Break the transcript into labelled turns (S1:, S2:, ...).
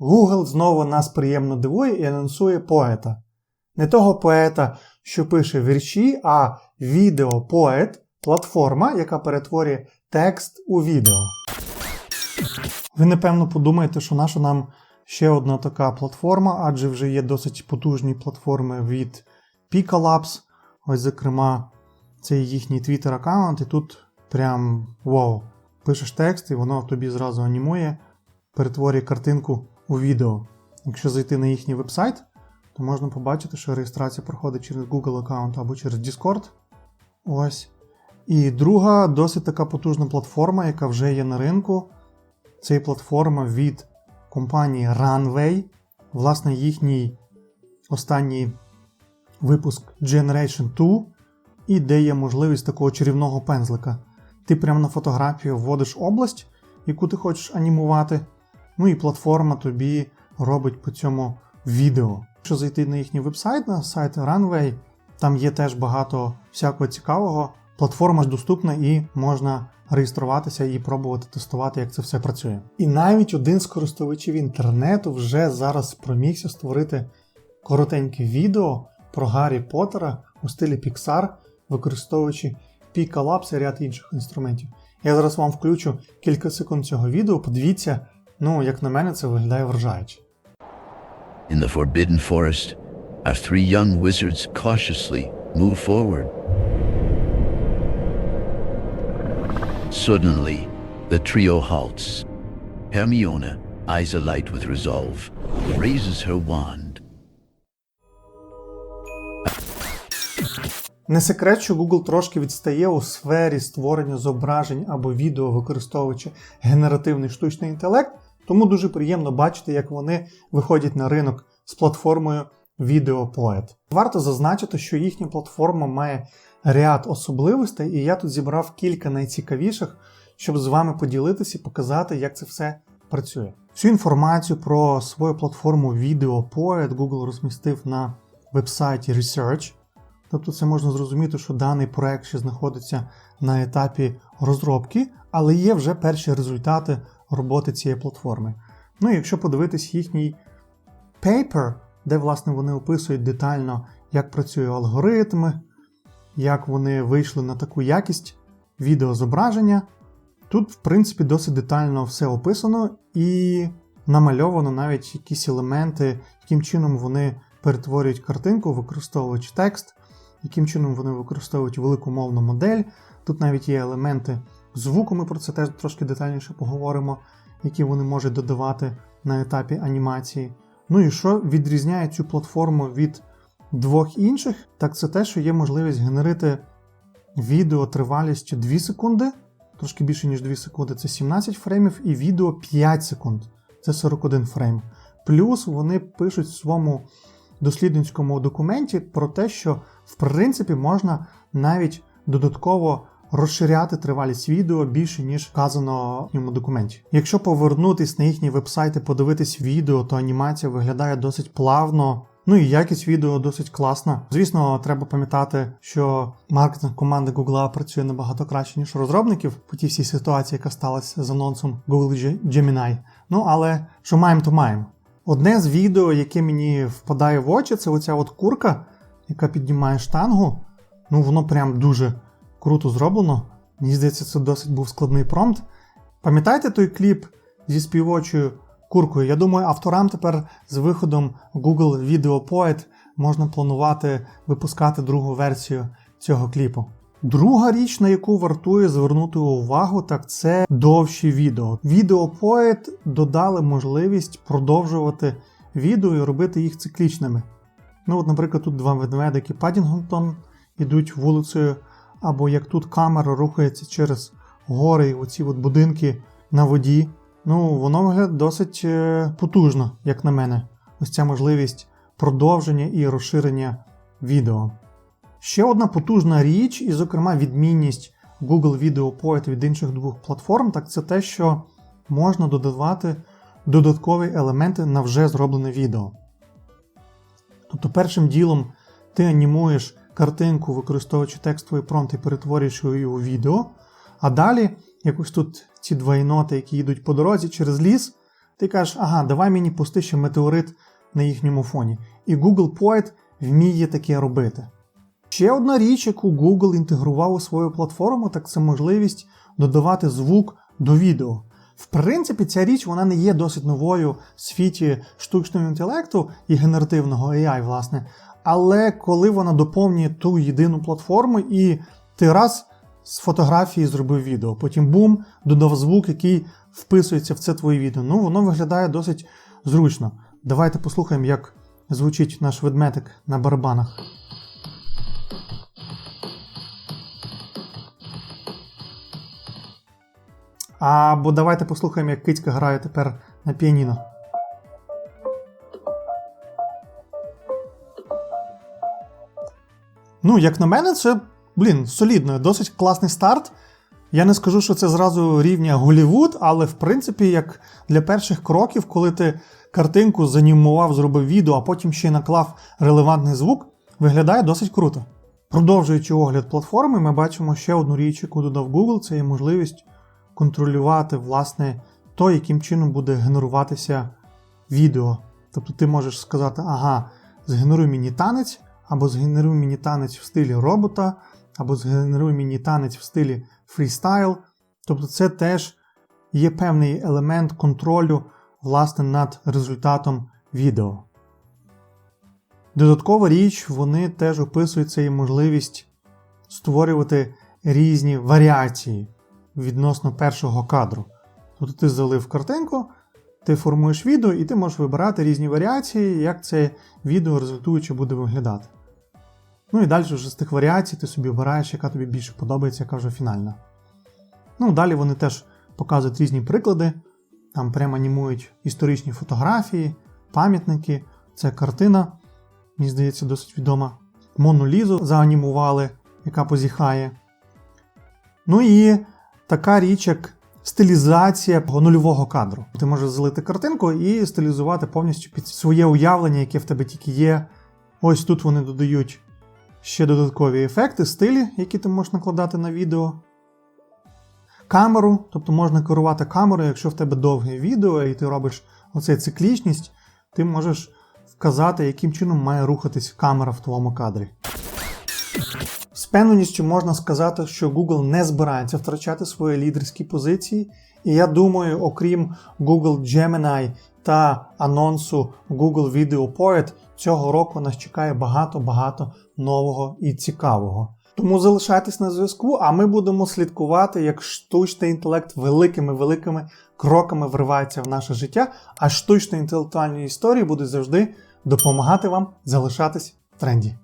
S1: Google знову нас приємно дивує і анонсує поета. Не того поета, що пише вірші, а відеопоет платформа, яка перетворює текст у відео. Ви напевно подумаєте, що наша нам ще одна така платформа, адже вже є досить потужні платформи від Pika Labs. Ось, зокрема, це їхній Twitter аккаунт, і тут прям вау. Пишеш текст, і воно тобі зразу анімує, перетворює картинку у відео. Якщо зайти на їхній вебсайт, то можна побачити, що реєстрація проходить через Google аккаунт або через Discord. Ось. І друга досить така потужна платформа, яка вже є на ринку. Це є платформа від компанії Runway. Власне, їхній останній випуск Generation 2, і де є можливість такого чарівного пензлика. Ти прямо на фотографію вводиш область, яку ти хочеш анімувати. Ну і платформа тобі робить по цьому відео. Якщо зайти на їхній вебсайт, на сайт Runway, там є теж багато всякого цікавого. Платформа ж доступна і можна реєструватися і пробувати тестувати, як це все працює. І навіть один з користувачів інтернету вже зараз спромігся створити коротеньке відео про Гаррі Поттера у стилі Pixar, використовуючи Pika Labs і ряд інших інструментів. Я зараз вам включу кілька секунд цього відео. Подивіться, ну як на мене, це виглядає вражаюче.
S2: In the forbidden forest, our three young wizards cautiously move forward. Suddenly, the trio halts. Hermione, eyes alight with resolve, raises her wand.
S1: Не секрет, що Google трошки відстає у сфері створення зображень або відео, використовуючи генеративний штучний інтелект, тому дуже приємно бачити, як вони виходять на ринок з платформою VideoPoet. Варто зазначити, що їхня платформа має ряд особливостей, і я тут зібрав кілька найцікавіших, щоб з вами поділитися і показати, як це все працює. Всю інформацію про свою платформу VideoPoet Google розмістив на вебсайті Research. Тобто це можна зрозуміти, що даний проект ще знаходиться на етапі розробки, але є вже перші результати роботи цієї платформи. Ну і якщо подивитись їхній paper, де власне вони описують детально, як працюють алгоритми, як вони вийшли на таку якість відеозображення, тут, в принципі, досить детально все описано і намальовано навіть якісь елементи, яким чином вони перетворюють картинку, використовуючи текст яким чином вони використовують велику мовну модель. Тут навіть є елементи звуку, ми про це теж трошки детальніше поговоримо, які вони можуть додавати на етапі анімації. Ну і що відрізняє цю платформу від двох інших, так це те, що є можливість генерити відео тривалістю 2 секунди, трошки більше, ніж 2 секунди, це 17 фреймів, і відео 5 секунд, це 41 фрейм. Плюс вони пишуть в своєму дослідницькому документі про те, що в принципі можна навіть додатково розширяти тривалість відео більше, ніж вказано в ньому документі. Якщо повернутись на їхній вебсайт і подивитись відео, то анімація виглядає досить плавно. Ну і якість відео досить класна. Звісно, треба пам'ятати, що маркетинг команди Google працює набагато краще, ніж розробників по тій всій ситуації, яка сталася з анонсом Google Gemini. Ну але що маємо, то маємо. Одне з відео, яке мені впадає в очі, це оця от курка, яка піднімає штангу. Ну, воно прям дуже круто зроблено. Мені здається, це досить був складний промпт. Пам'ятаєте той кліп зі співочою куркою? Я думаю, авторам тепер з виходом Google Video Poet можна планувати випускати другу версію цього кліпу. Друга річ, на яку вартує звернути увагу, так це довші відео. VideoPoet додали можливість продовжувати відео і робити їх циклічними. Ну, от, наприклад, тут два ведмедики Падінгтон йдуть вулицею, або як тут камера рухається через гори, і оці от будинки на воді. Ну, воно виглядає досить е, потужно, як на мене. Ось ця можливість продовження і розширення відео. Ще одна потужна річ, і, зокрема, відмінність Google Video Poet від інших двох платформ, так це те, що можна додавати додаткові елементи на вже зроблене відео. Тобто, першим ділом ти анімуєш картинку, використовуючи текстовий промпт і перетворюєш її у відео. А далі, якось тут ці два єноти, які йдуть по дорозі через ліс, Ти кажеш, ага, давай мені пусти ще метеорит на їхньому фоні. І Google Poet вміє таке робити. Ще одна річ, яку Google інтегрував у свою платформу, так це можливість додавати звук до відео. В принципі, ця річ вона не є досить новою в світі штучного інтелекту і генеративного AI, власне. Але коли вона доповнює ту єдину платформу, і ти раз з фотографії зробив відео, потім бум, додав звук, який вписується в це твоє відео. Ну, воно виглядає досить зручно. Давайте послухаємо, як звучить наш ведмедик на барабанах. Або давайте послухаємо, як кицька грає тепер на піаніно. Ну, як на мене, це, блін, солідно, досить класний старт. Я не скажу, що це зразу рівня Голівуд, але в принципі, як для перших кроків, коли ти картинку занімував, зробив відео, а потім ще й наклав релевантний звук, виглядає досить круто. Продовжуючи огляд платформи, ми бачимо ще одну річ, яку додав Google, це є можливість контролювати, власне, то, яким чином буде генеруватися відео. Тобто ти можеш сказати, ага, згенеруй мені танець, або згенеруй мені танець в стилі робота, або згенеруй мені танець в стилі фрістайл. Тобто це теж є певний елемент контролю власне над результатом відео. Додаткова річ, вони теж описують це і можливість створювати різні варіації відносно першого кадру. Тобто ти залив картинку, ти формуєш відео, і ти можеш вибирати різні варіації, як це відео результуючи буде виглядати. Ну і далі вже з тих варіацій ти собі обираєш, яка тобі більше подобається, яка вже фінальна. Ну, далі вони теж показують різні приклади, там прямо анімують історичні фотографії, пам'ятники. Це картина, мені здається, досить відома. Мону Лізу заанімували, яка позіхає. Ну і така річ, як стилізація нульового кадру. Ти можеш залити картинку і стилізувати повністю під своє уявлення, яке в тебе тільки є. Ось тут вони додають ще додаткові ефекти, стилі, які ти можеш накладати на відео. Камеру, тобто можна керувати камерою, якщо в тебе довге відео і ти робиш оцей циклічність, ти можеш вказати, яким чином має рухатись камера в твоєму кадрі. З певністю можна сказати, що Google не збирається втрачати свої лідерські позиції, і я думаю, окрім Google Gemini та анонсу Google Video Poet, цього року нас чекає багато-багато нового і цікавого. Тому залишайтесь на зв'язку, а ми будемо слідкувати, як штучний інтелект великими-великими кроками вривається в наше життя, а штучно інтелектуальні історії будуть завжди допомагати вам залишатись в тренді.